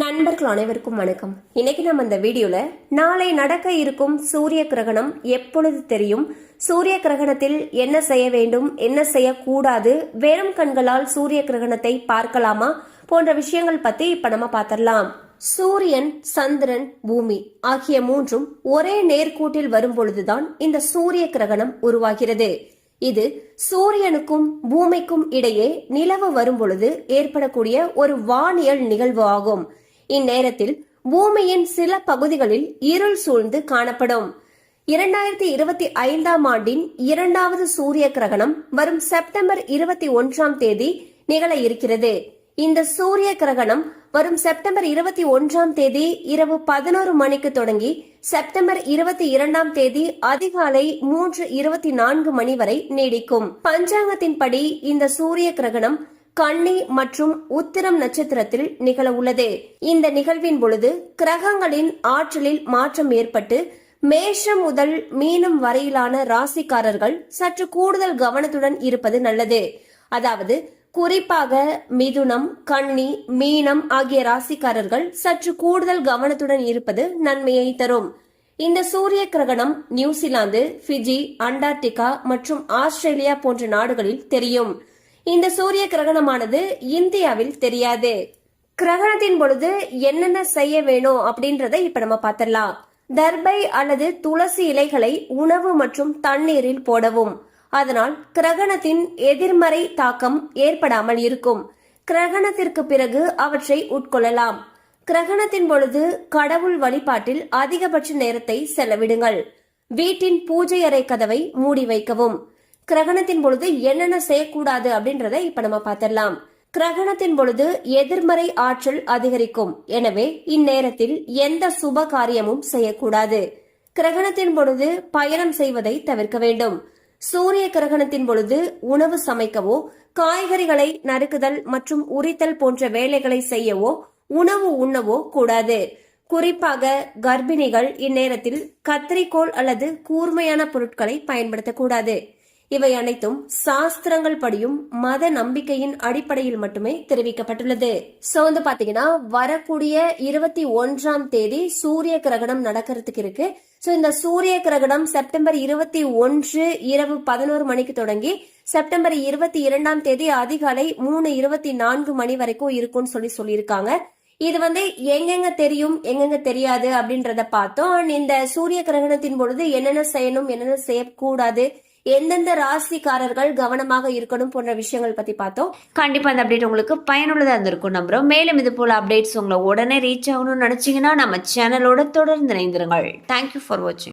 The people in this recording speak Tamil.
நண்பர்கள் அனைவருக்கும் வணக்கம். இன்னைக்கு நம்ம இந்த வீடியோல நாளை நடக்க இருக்கும் சூரிய கிரகணம் எப்பொழுது தெரியும்? சூரிய கிரகணத்தில் என்ன செய்ய வேண்டும்? என்ன செய்யக்கூடாது? வெறும் கண்களால் சூரிய கிரகணத்தை பார்க்கலாமா? போன்ற விஷயங்கள் பத்தி இப்ப நம்ம பார்த்திடலாம் சூரியன் சந்திரன் பூமி ஆகிய மூன்றும் ஒரே நேர்கோட்டில் வரும் பொழுதுதான் இந்த சூரிய கிரகணம் உருவாகிறது. இது சூரியனுக்கும் பூமிக்கும் இடையே நிலவு வரும் பொழுது ஏற்படக்கூடிய ஒரு வானியல் நிகழ்வு ஆகும். இந்நேரத்தில் பூமியின் சில பகுதிகளில் இருள் சூழ்ந்து காணப்படும். இரண்டாயிரத்தி இருபத்தி ஐந்தாம் ஆண்டின் இரண்டாவது சூரிய கிரகணம் வரும் செப்டம்பர் இருபத்தி ஒன்றாம் தேதி நிகழ இருக்கிறது. இந்த சூரிய கிரகணம் வரும் செப்டம்பர் இருபத்தி ஒன்றாம் தேதி இரவு பதினோரு மணிக்கு தொடங்கி செப்டம்பர் இருபத்தி இரண்டாம் தேதி அதிகாலை மூன்று இருபத்தி நான்கு மணி வரை நீடிக்கும். பஞ்சாங்கத்தின்படி இந்த சூரிய கிரகணம் கன்னி மற்றும் உத்திரம் நட்சத்திரத்தில் நிகழ உள்ளது இந்த நிகழ்வின் பொழுது கிரகங்களின் ஆற்றலில் மாற்றம் ஏற்பட்டு மேஷம் முதல் மீனம் வரையிலான ராசிக்காரர்கள் சற்று கூடுதல் கவனத்துடன் இருப்பது நல்லது. அதாவது குறிப்பாக மிதுனம் கன்னி மீனம் ஆகிய ராசிக்காரர்கள் சற்று கூடுதல் கவனத்துடன் இருப்பது நன்மையை தரும். இந்த சூரிய கிரகணம் நியூசிலாந்து பிஜி அண்டார்டிகா மற்றும் ஆஸ்திரேலியா போன்ற நாடுகளில் தெரியும். இந்த சூரிய கிரகணமானது இந்தியாவில் தெரியாது. கிரகணத்தின் பொழுது என்னென்ன செய்ய வேணும் அப்படின்றத இப்ப நம்ம பார்த்திடலாம். தர்பை அல்லது துளசி இலைகளை உணவு மற்றும் தண்ணீரில் போடவும். அதனால் கிரகணத்தின் எதிர்மறை தாக்கம் ஏற்படாமல் இருக்கும். கிரகணத்திற்கு பிறகு அவற்றை உட்கொள்ளலாம். கிரகணத்தின் பொழுது கடவுள் வழிபாட்டில் அதிகபட்ச நேரத்தை செலவிடுங்கள். வீட்டின் பூஜை அறை கதவை மூடி வைக்கவும். கிரகணத்தின் பொழுது என்னென்ன செய்யக்கூடாது அப்படின்றத இப்ப நம்ம பார்த்திடலாம். கிரகணத்தின் பொழுது எதிர்மறை ஆற்றல் அதிகரிக்கும். எனவே இந்நேரத்தில் எந்த சுப காரியமும் செய்யக்கூடாது. கிரகணத்தின் பொழுது பயணம் செய்வதை தவிர்க்க வேண்டும். சூரிய கிரகணத்தின் பொழுது உணவு சமைக்கவோ காய்கறிகளை நறுக்குதல் மற்றும் உரித்தல் போன்ற வேலைகளை செய்யவோ உணவு உண்ணவோ கூடாது. குறிப்பாக கர்ப்பிணிகள் இந்நேரத்தில் கத்திரிக்கோள் அல்லது கூர்மையான பொருட்களை பயன்படுத்தக்கூடாது. இவை அனைத்தும் சாஸ்திரங்கள் படியும் மத நம்பிக்கையின் அடிப்படையில் மட்டுமே தெரிவிக்கப்பட்டுள்ளது. சோ வந்து பாத்தீங்கன்னா வரக்கூடிய இருபத்தி ஒன்றாம் தேதி சூரிய கிரகணம் நடக்கிறதுக்கு இருக்கு. சோ இந்த சூரிய கிரகணம் செப்டம்பர் இருபத்தி ஒன்று இரவு பதினோரு மணிக்கு தொடங்கி செப்டம்பர் இருபத்தி இரண்டாம் தேதி அதிகாலை மூணு இருபத்தி நான்கு மணி வரைக்கும் இருக்கும்னு சொல்லி சொல்லியிருக்காங்க. இது வந்து எங்கெங்க தெரியும் எங்கெங்க தெரியாது அப்படின்றத பார்த்தோம். இந்த சூரிய கிரகணத்தின் பொழுது என்னென்ன செய்யணும் என்னென்ன செய்யக்கூடாது எந்தெந்த ராசிக்காரர்கள் கவனமாக இருக்கணும் போன்ற விஷயங்கள் பத்தி பார்த்தோம். கண்டிப்பா இந்த அப்டேட் உங்களுக்கு பயனுள்ளதா இருந்திருக்கும் நம்புறோம். மேலும் இது போல அப்டேட்ஸ் உங்களை உடனே ரீச் ஆகணும்னு நினைச்சீங்கன்னா நம்ம சேனலோட தொடர்ந்து இணைந்திருங்கள். தேங்க்யூ ஃபார் வாட்சிங்